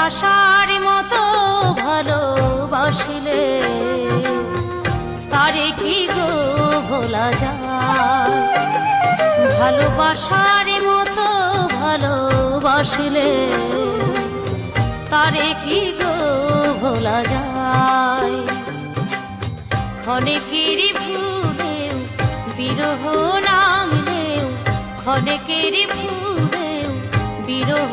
ভালোবাসার মতো ভালোবাসিলে। তারে কি গো ভোলা যায়? ভালোবাসার মতো ভালোবাসিলে। তারে কি গো ভোলা যায়? ক্ষণেকের ভুলেও বিরহ নামলেও ক্ষণেকের ভুলেও বিরহ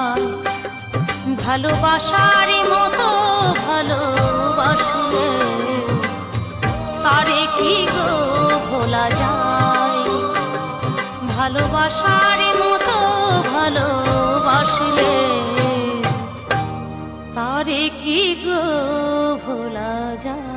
ভালোবাসার মতো ভালোবাসলে তারে কি গো ভোলা যায়? ভালোবাসার মতো ভালোবাসলে তারে কি গো ভোলা যায়?